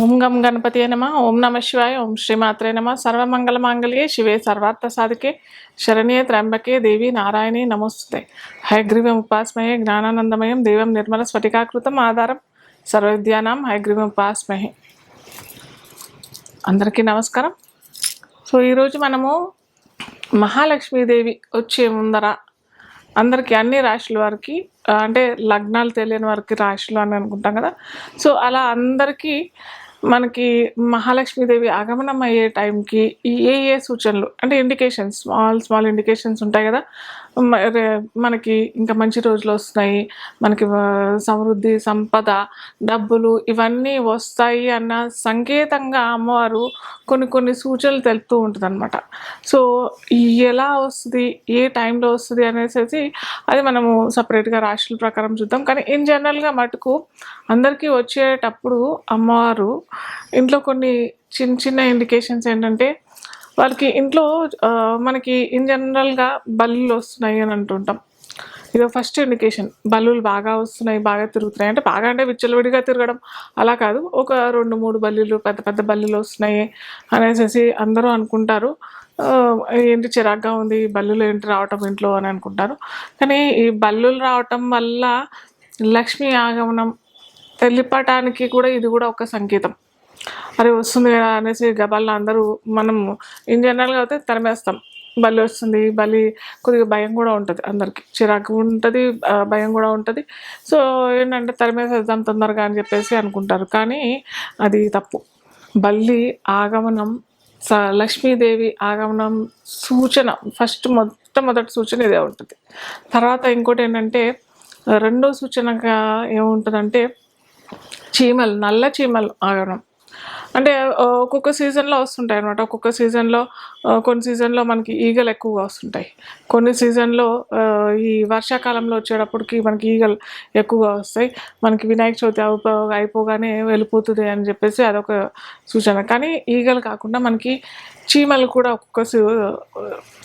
ఓం గం గణపతి నమ ఓం నమ శివాయ ఓం శ్రీమాత్రే నమ. సర్వమంగళ మాంగళ్యే శివే సర్వార్థ సాధికే శరణ్యే త్ర్యంబకే దేవి నారాయణి నమోస్తుతే. హైగ్రీవం ఉపాస్మయే జ్ఞానానందమయం దేవం నిర్మల స్ఫటికాకృతం ఆధారం సర్వవిద్యానాం హైగ్రీవం ఉపాస్మహే. అందరికీ నమస్కారం. సో ఈరోజు మనము మహాలక్ష్మీదేవి వచ్చే ముందర అందరికీ అన్ని రాశుల వారికి అంటే లగ్నాలు తెలియని వారికి రాశులు అని అనుకుంటాం కదా. సో అలా అందరికీ మనకి మహాలక్ష్మీదేవి ఆగమనం అయ్యే టైంకి ఈ ఏ ఏ సూచనలు అంటే ఇండికేషన్స్ స్మాల్ స్మాల్ ఇండికేషన్స్ ఉంటాయి కదా మనకి ఇంకా మంచి రోజులు వస్తున్నాయి. మనకి సమృద్ధి సంపద డబ్బులు ఇవన్నీ వస్తాయి అన్న సంకేతంగా అమ్మవారు కొన్ని కొన్ని సూచనలు తెలుపుతూ ఉంటుంది అనమాట సో ఎలా వస్తుంది ఏ టైంలో వస్తుంది అనేసి అది మనము సపరేట్గా రాశుల ప్రకారం చూద్దాం. కానీ ఇన్ జనరల్గా మటుకు అందరికీ వచ్చేటప్పుడు అమ్మవారు ఇంట్లో కొన్ని చిన్న చిన్న ఇండికేషన్స్ ఏంటంటే వాళ్ళకి ఇంట్లో మనకి ఇన్ జనరల్గా బల్లులు వస్తున్నాయి అని అంటుంటాం. ఇది ఫస్ట్ ఇండికేషన్ బల్లులు బాగా వస్తున్నాయి బాగా తిరుగుతున్నాయి. అంటే బాగా అంటే విచ్చలవిడిగా తిరగడం అలా కాదు. ఒక రెండు మూడు బల్లులు పెద్ద పెద్ద బల్లులు వస్తున్నాయి అనేసి అందరూ అనుకుంటారు. ఏంటి చిరాగ్గా ఉంది బల్లులు ఏంటి రావటం ఇంట్లో అని అనుకుంటారు. కానీ ఈ బల్లులు రావటం వల్ల లక్ష్మీ ఆగమనం తెలిపటానికి కూడా ఇది కూడా ఒక సంకేతం. అరే వస్తుంది కదా అనేసి గబాల్లో అందరూ మనం ఇన్ జనరల్గా అయితే తరిమేస్తాం. బలి వస్తుంది బలి కొద్దిగా భయం కూడా ఉంటుంది అందరికి. చిరాకు ఉంటుంది భయం కూడా ఉంటుంది. సో ఏంటంటే తరిమేసేద్దాం తొందరగా అని చెప్పేసి అనుకుంటారు. కానీ అది తప్పు. బల్లి ఆగమనం స లక్ష్మీదేవి ఆగమనం సూచన ఫస్ట్ మొట్టమొదటి సూచన ఇదే ఉంటుంది. తర్వాత ఇంకోటి ఏంటంటే రెండో సూచనగా ఏముంటుందంటే చీమలు నల్ల చీమలు ఆగడం అంటే ఒక్కొక్క సీజన్లో వస్తుంటాయి అనమాట ఒక్కొక్క సీజన్లో కొన్ని సీజన్లో మనకి ఈగలు ఎక్కువగా వస్తుంటాయి. కొన్ని సీజన్లో ఈ వర్షాకాలంలో వచ్చేటప్పటికి మనకి ఈగలు ఎక్కువగా వస్తాయి. మనకి వినాయక చవితి అయిపోగానే వెళ్ళిపోతుంది అని చెప్పేసి అదొక సూచన. కానీ ఈగలు కాకుండా మనకి చీమలు కూడా ఒక్కొక్క సీ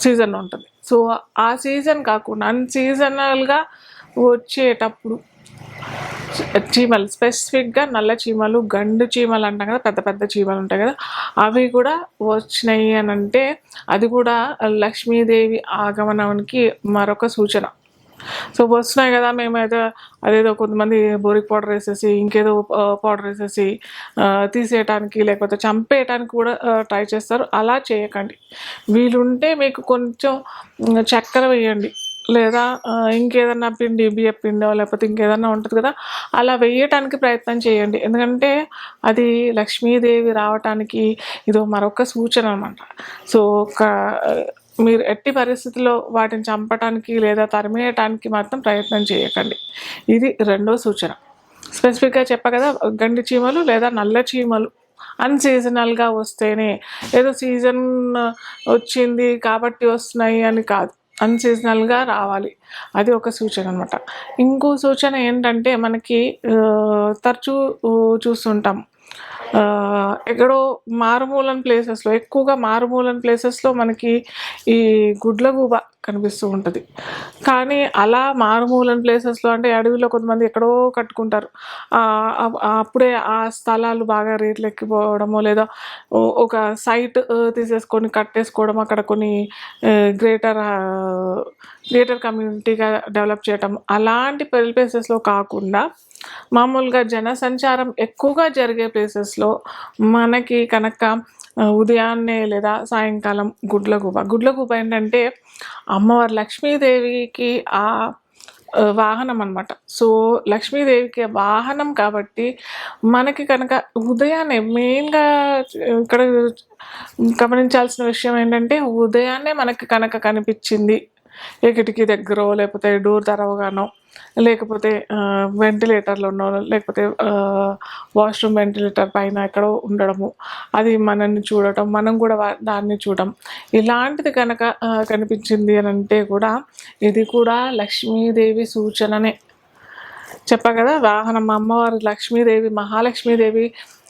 సీజన్ ఉంటుంది. సో ఆ సీజన్ కాకుండా అన్ సీజనల్గా వచ్చేటప్పుడు చీమలు స్పెసిఫిక్గా నల్ల చీమలు గండు చీమలు అంటాం కదా పెద్ద పెద్ద చీమలు ఉంటాయి కదా అవి కూడా వచ్చినాయి అని అంటే అది కూడా లక్ష్మీదేవి ఆగమనానికి మరొక సూచన. సో వస్తున్నాయి కదా మేమైతే అదేదో కొంతమంది బోరిక్ పౌడర్ వేసేసి ఇంకేదో పౌడర్ వేసేసి తీసేయటానికి లేకపోతే చంపేయటానికి కూడా ట్రై చేస్తారు. అలా చేయకండి. వీలుంటే మీకు కొంచెం చక్కెర వేయండి. లేదా ఇంకేదన్నా పిండి బియ్య పిండో లేకపోతే ఇంకేదన్నా ఉంటుంది కదా అలా వేయటానికి ప్రయత్నం చేయండి. ఎందుకంటే అది లక్ష్మీదేవి రావటానికి ఇదో మరొక సూచన అనమాట సో ఒక మీరు ఎట్టి పరిస్థితుల్లో వాటిని చంపటానికి లేదా తరిమేయటానికి మాత్రం ప్రయత్నం చేయకండి. ఇది రెండో సూచన. స్పెసిఫిక్గా చెప్పా కదా గండి చీమలు లేదా నల్ల చీమలు. అన్సీజనల్గా వస్తేనే ఏదో సీజన్ వచ్చింది కాబట్టి వస్తున్నాయి అని కాదు. అన్సీజనల్గా రావాలి. అది ఒక సూచన అనమాట ఇంకో సూచన ఏంటంటే మనకి తరచూ చూస్తుంటాం. ఎక్కడో మారుమూలన ప్లేసెస్లో ఎక్కువగా మారుమూలన ప్లేసెస్లో మనకి ఈ గుడ్లగూబ కనిపిస్తూ ఉంటుంది. కానీ అలా మారుమూలన ప్లేసెస్లో అంటే అడవిలో కొంతమంది ఎక్కడో కట్టుకుంటారు. అప్పుడే ఆ స్థలాలు బాగా రేట్లు ఎక్కిపోవడమో లేదా ఒక సైట్ తీసేసుకొని కట్టేసుకోవడం అక్కడ కొన్ని గ్రేటర్ గ్రేటర్ కమ్యూనిటీగా డెవలప్ చేయటం అలాంటి పెళ్ళి ప్లేసెస్లో కాకుండా మామూలుగా జనసంచారం ఎక్కువగా జరిగే ప్లేసెస్లో మనకి కనుక ఉదయాన్నే లేదా సాయంకాలం గుడ్లగూబ. గుడ్లగూబ ఏంటంటే అమ్మవారు లక్ష్మీదేవికి ఆ వాహనం అనమాట సో లక్ష్మీదేవికి వాహనం కాబట్టి మనకి కనుక ఉదయాన్నే మెయిన్గా ఇక్కడ గమనించాల్సిన విషయం ఏంటంటే ఉదయాన్నే మనకి కనుక కనిపించింది ఏ కిటికీ దగ్గర లేకపోతే డోర్ తెరవగానో లేకపోతే వెంటిలేటర్లో ఉన్నో లేకపోతే వాష్రూమ్ వెంటిలేటర్ పైన ఎక్కడో ఉండడము. అది మనల్ని చూడటం మనం కూడా వా- దాన్ని చూడటం. ఇలాంటిది కనుక కనిపించింది అని అంటే కూడా ఇది కూడా లక్ష్మీదేవి సూచననే. చెప్పా కదా వాహనం అమ్మవారి లక్ష్మీదేవి మహాలక్ష్మీదేవి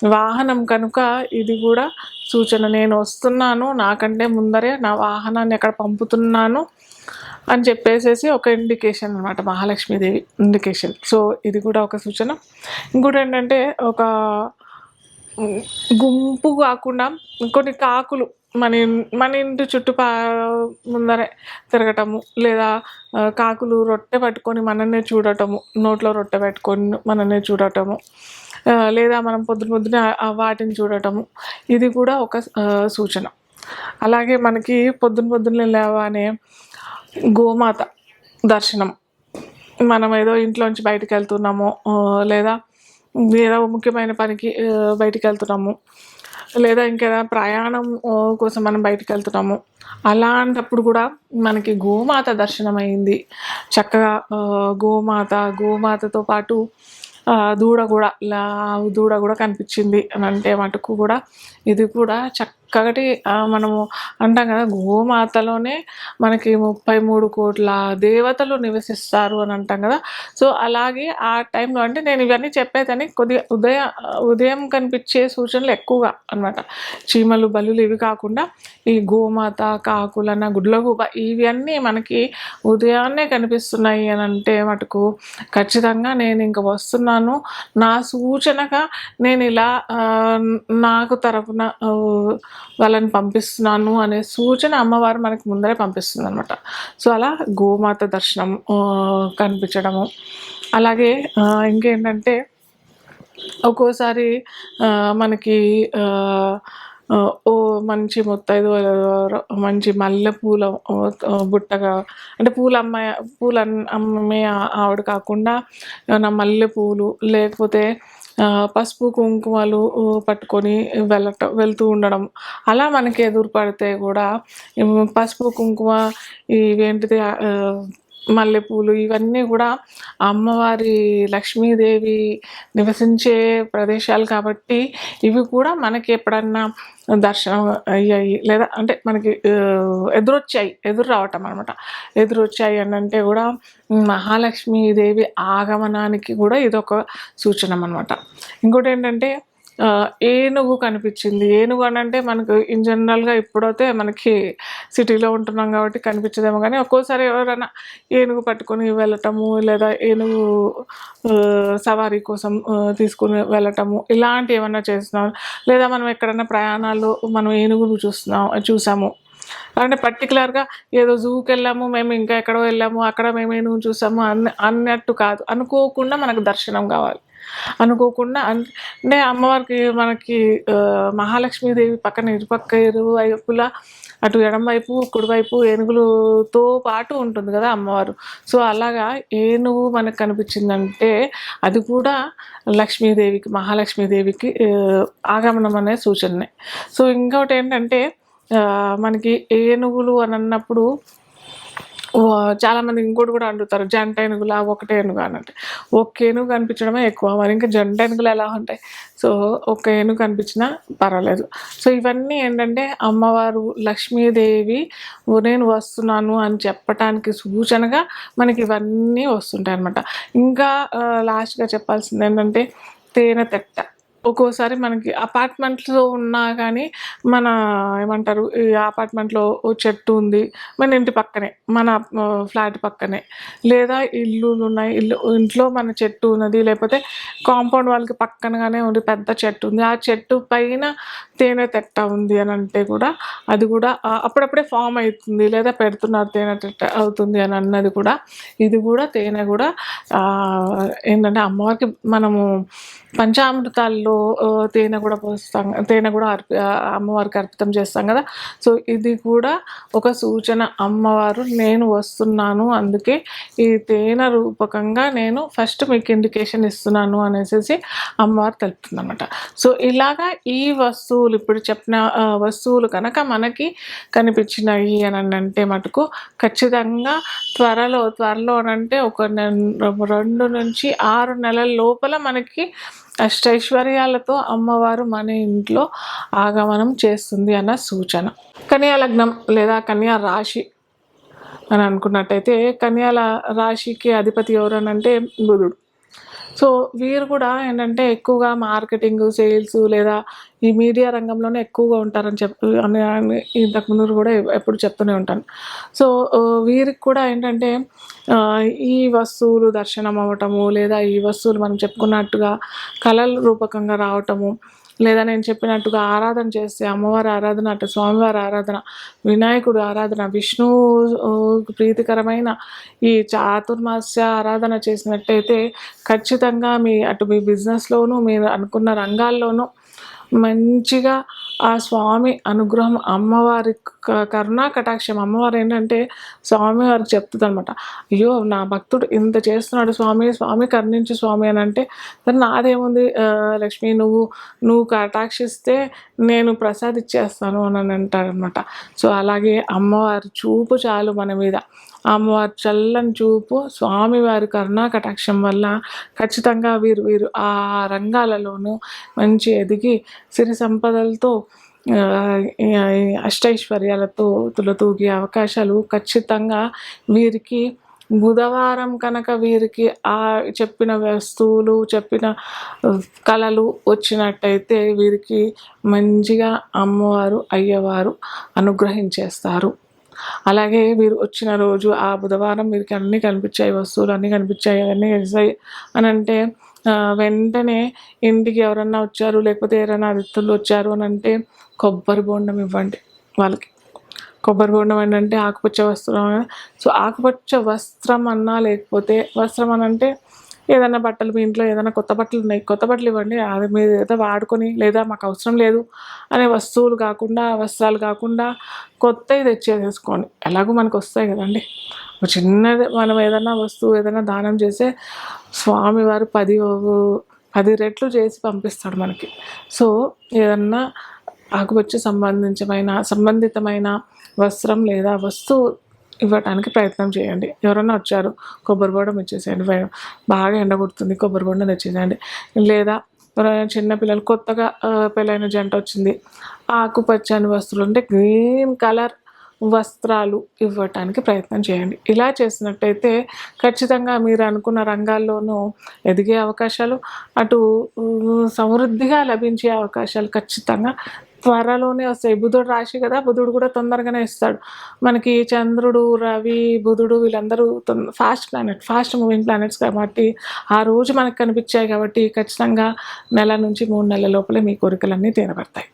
వాహనం కనుక ఇది కూడా సూచన. నేను వస్తున్నాను నాకంటే ముందరే నా వాహనాన్ని ఎక్కడ పంపుతున్నాను అని చెప్పేసేసి ఒక ఇండికేషన్ అనమాట మహాలక్ష్మీదేవి ఇండికేషన్ సో ఇది కూడా ఒక సూచన. ఇంకోటి ఏంటంటే ఒక గుంపు కాకుండా కొన్ని కాకులు మన మన ఇంటి చుట్టుపా ముందరే తిరగటము లేదా కాకులు రొట్టె పట్టుకొని మననే చూడటము నోట్లో రొట్టె పెట్టుకొని మననే చూడటము లేదా మనం పొద్దున పొద్దున వాటిని చూడటము ఇది కూడా ఒక సూచన. అలాగే మనకి పొద్దున పొద్దున్న లేవనే గోమాత దర్శనం. మనం ఏదో ఇంట్లోంచి బయటికి వెళ్తున్నాము లేదా ఏదో ముఖ్యమైన పనికి బయటికి వెళ్తున్నాము లేదా ఇంకేదైనా ప్రయాణం కోసం మనం బయటికి వెళ్తున్నాము. అలాంటప్పుడు కూడా మనకి గోమాత దర్శనం అయింది చక్కగా గోమాత గోమాతతో పాటు దూడ కూడా దూడ కూడా కనిపించింది. అని అంటే మటుకు కూడా ఇది కూడా చక్క కాబట్టి మనము అంటాం కదా గోమాతలోనే మనకి ముప్పై మూడు కోట్ల దేవతలు నివసిస్తారు అని అంటాం కదా. సో అలాగే ఆ టైంలో అంటే నేను ఇవన్నీ చెప్పేదని కొద్దిగా ఉదయ ఉదయం కనిపించే సూచనలు ఎక్కువగా అన్నమాట. చీమలు బలులు ఇవి కాకుండా ఈ గోమాత కాకులన్న గుడ్లగూబ ఇవన్నీ మనకి ఉదయాన్నే కనిపిస్తున్నాయి అని అంటే మటుకు ఖచ్చితంగా నేను ఇంక వస్తున్నాను. నా సూచనగా నేను ఇలా నాకు తరపున వాళ్ళని పంపిస్తున్నాను అనే సూచన అమ్మవారు మనకి ముందరే పంపిస్తుంది అనమాట సో అలా గోమాత దర్శనం కనిపించడము. అలాగే ఇంకేంటంటే ఒక్కోసారి మనకి ఓ మంచి ముత్తైదు మంచి మల్లె పూల బుట్టగా అంటే పూల అమ్మాయి పూల అమ్మే ఆవిడ కాకుండా ఏమైనా మల్లె పూలు లేకపోతే పసుపు కుంకుమలు పట్టుకొని వెళ్ళటం వెళ్తూ ఉండడం. అలా మనకి ఎదురు పడితే కూడా పసుపు కుంకుమ ఇవేంటిది మల్లెపూలు ఇవన్నీ కూడా అమ్మవారి లక్ష్మీదేవి నివసించే ప్రదేశాలు కాబట్టి ఇవి కూడా మనకి ఎప్పుడన్నా దర్శనం అయ్యాయి. లేదా అంటే మనకి ఎదురొచ్చాయి. ఎదురు రావటం అనమాట ఎదురొచ్చాయి అని అంటే కూడా మహాలక్ష్మీదేవి ఆగమనానికి కూడా ఇదొక సూచన అనమాట ఇంకోటి ఏంటంటే ఏనుగు కనిపించింది? ఏనుగు అని అంటే మనకు ఇన్ జనరల్గా ఇప్పుడైతే మనకి సిటీలో ఉంటున్నాం కాబట్టి కనిపించదేమో కానీ ఒక్కోసారి ఎవరైనా ఏనుగు పట్టుకొని వెళ్ళటము లేదా ఏనుగు సవారీ కోసం తీసుకుని వెళ్ళటము ఇలాంటి ఏమైనా చేస్తున్నాం లేదా మనం ఎక్కడైనా ప్రయాణాలు మనం ఏనుగును చూస్తున్నాం చూసాము? అంటే పర్టికులర్గా ఏదో జూకి వెళ్ళాము మేము ఇంకా ఎక్కడో వెళ్ళాము అక్కడ మేము ఏనుగు చూసాము అన్న అన్నట్టు కాదు. అనుకోకుండా మనకు దర్శనం కావాలి. అనుకోకుండా అంటే అమ్మవారికి మనకి మహాలక్ష్మీదేవి పక్కన ఇరుపక్క ఇరువైపులా అటు ఎడమవైపు కుడివైపు ఏనుగులతో పాటు ఉంటుంది కదా అమ్మవారు. సో అలాగా ఏనుగు మనకు కనిపించిందంటే అది కూడా లక్ష్మీదేవికి మహాలక్ష్మీదేవికి ఆగమనం అనే సూచననే. సో ఇంకొకటి ఏంటంటే మనకి ఏనుగులు అని అన్నప్పుడు చాలామంది ఇంకోటి కూడా అంటుతారు జంట ఏనుగులా ఒకటే ఏనుగు అని అంటే ఒక్క ఏనుగు కనిపించడమే ఎక్కువ. మరి ఇంకా జంట ఏనుగులు ఎలా ఉంటాయి? సో ఒక ఏనుగు కనిపించినా పర్వాలేదు. సో ఇవన్నీ ఏంటంటే అమ్మవారు లక్ష్మీదేవి నేను వస్తున్నాను అని చెప్పటానికి సూచనగా మనకి ఇవన్నీ వస్తుంటాయి అనమాట ఇంకా లాస్ట్గా చెప్పాల్సింది ఏంటంటే తేనె తెట్ట. ఒక్కోసారి మనకి అపార్ట్మెంట్లో ఉన్నా కానీ మన ఏమంటారు ఈ అపార్ట్మెంట్లో ఓ చెట్టు ఉంది మన ఇంటి పక్కనే మన ఫ్లాట్ పక్కనే. లేదా ఇల్లులు ఉన్నాయి ఇల్లు ఇంట్లో మన చెట్టు ఉన్నది లేకపోతే కాంపౌండ్ వాళ్ళకి పక్కనగానే ఉంది పెద్ద చెట్టు ఉంది. ఆ చెట్టు పైన తేనె తెట్ట ఉంది అని అంటే కూడా అది కూడా అప్పుడప్పుడే ఫామ్ అవుతుంది లేదా పెడుతున్నారు తేనె తెట్ట అవుతుంది అని అన్నది కూడా ఇది కూడా తేనె కూడా ఏంటంటే అమ్మవారికి మనము పంచామృతాల్లో తేనె కూడా పోస్తాం తేనె కూడా అర్పి అమ్మవారికి అర్పితం చేస్తాం కదా. సో ఇది కూడా ఒక సూచన. అమ్మవారు నేను వస్తున్నాను అందుకే ఈ తేనె రూపకంగా నేను ఫస్ట్ మీకు ఇండికేషన్ ఇస్తున్నాను అనేసి అమ్మవారు తెలుపుతుంది అనమాట సో ఇలాగా ఈ వస్తువులు ఇప్పుడు చెప్పిన వస్తువులు కనుక మనకి కనిపించినాయి అని అంటే మటుకు ఖచ్చితంగా త్వరలో త్వరలో అంటే ఒక నె- రెండు నుంచి ఆరు నెలల లోపల మనకి అష్టైశ్వర్యాలతో అమ్మవారు మన ఇంట్లో ఆగమనం చేస్తుంది అన్న సూచన. కన్యా లగ్నం లేదా కన్యా రాశి అని అనుకున్నట్టయితే కన్యాల రాశికి అధిపతి ఎవరనంటే బుధుడు. సో వీరు కూడా ఏంటంటే ఎక్కువగా మార్కెటింగ్ సేల్స్ లేదా ఈ మీడియా రంగంలోనే ఎక్కువగా ఉంటారని చెప్పి అని అని ఇంతకు ముందు కూడా ఎప్పుడు చెప్తూనే ఉంటాను. సో వీరికి కూడా ఏంటంటే ఈ వస్తువులు దర్శనం అవ్వటము లేదా ఈ వస్తువులు మనం చెప్పుకున్నట్టుగా కళల రూపకంగా రావటము లేదా నేను చెప్పినట్టుగా ఆరాధన చేస్తే అమ్మవారి ఆరాధన అటు స్వామివారి ఆరాధన వినాయకుడు ఆరాధన విష్ణు ప్రీతికరమైన ఈ చాతుర్మాస్య ఆరాధన చేసినట్టయితే ఖచ్చితంగా మీ అటు మీ బిజినెస్లోనూ మీరు అనుకున్న రంగాల్లోనూ మంచిగా ఆ స్వామి అనుగ్రహం అమ్మవారి క- కరుణా కటాక్షం. అమ్మవారు ఏంటంటే స్వామి వారికి చెప్తుంది అనమాట అయ్యో నా భక్తుడు ఇంత చేస్తున్నాడు స్వామి స్వామి కరుణించు స్వామి అని అంటే మరి నాదేముంది? లక్ష్మి నువ్వు నువ్వు కటాక్షిస్తే నేను ప్రసాద్ ఇచ్చేస్తాను అని అంటారనమాట సో అలాగే అమ్మవారి చూపు చాలు మన మీద. అమ్మవారి చల్లని చూపు స్వామివారి కరుణా కటాక్షం వల్ల ఖచ్చితంగా వీరు వీరు ఆ రంగాలలోనూ మంచి ఎదిగి సిరి సంపదలతో అష్టైశ్వర్యాలతో తులతూగే అవకాశాలు ఖచ్చితంగా వీరికి బుధవారం కనుక వీరికి ఆ చెప్పిన వస్తువులు చెప్పిన కళలు వచ్చినట్టయితే వీరికి మంచిగా అమ్మవారు అయ్యవారు అనుగ్రహించేస్తారు. అలాగే మీరు వచ్చిన రోజు ఆ బుధవారం మీరు అన్నీ కనిపించాయి వస్తువులు అన్నీ కనిపించాయి అవన్నీ కలిసాయి అని అంటే వెంటనే ఇంటికి ఎవరన్నా వచ్చారు లేకపోతే ఎవరైనా అతిథులు వచ్చారు అని అంటే కొబ్బరి బోండం ఇవ్వండి వాళ్ళకి. కొబ్బరి బోండం ఏంటంటే ఆకుపచ్చ వస్త్రం. సో ఆకుపచ్చ వస్త్రం అన్నా లేకపోతే వస్త్రం అని అంటే ఏదైనా బట్టలు మీ ఇంట్లో ఏదైనా కొత్త బట్టలు ఉన్నాయి కొత్త బట్టలు ఇవ్వండి అది మీరు ఏదో వాడుకొని లేదా మాకు అవసరం లేదు అనే వస్తువులు కాకుండా వస్త్రాలు కాకుండా కొత్తవి తెచ్చేసేసుకోండి. ఎలాగో మనకు వస్తాయి కదండి. ఒక చిన్నది మనం ఏదైనా వస్తువు ఏదైనా దానం చేస్తే స్వామివారు పది పది రెట్లు చేసి పంపిస్తాడు మనకి. సో ఏదన్నా ఆకుపచ్చ సంబంధించమైన సంబంధితమైన వస్త్రం లేదా వస్తువు ఇవ్వడానికి ప్రయత్నం చేయండి. ఎవరైనా వచ్చారు కొబ్బరి బోండం ఇచ్చేసేయండి. బాగా ఎండ కొడుతుంది కొబ్బరి బోండం తెచ్చేసేయండి. లేదా ఎవరైనా చిన్న పిల్లలు కొత్తగా పెళ్ళైన జంట వచ్చింది ఆకుపచ్చని వస్తువులు అంటే గ్రీన్ కలర్ వస్త్రాలు ఇవ్వటానికి ప్రయత్నం చేయండి. ఇలా చేసినట్టయితే ఖచ్చితంగా మీరు అనుకున్న రంగాల్లోనూ ఎదిగే అవకాశాలు అటు సమృద్ధిగా లభించే అవకాశాలు ఖచ్చితంగా త్వరలోనే వస్తాయి. బుధుడు రాశి కదా బుధుడు కూడా తొందరగానే ఇస్తాడు మనకి చంద్రుడు రవి బుధుడు వీళ్ళందరూ fast planet fast moving planets కాబట్టి ఆ రోజు మనకు కనిపించాయి కాబట్టి ఖచ్చితంగా నెల నుంచి మూడు నెలల లోపలే మీ కోరికలన్నీ తీరబడతాయి.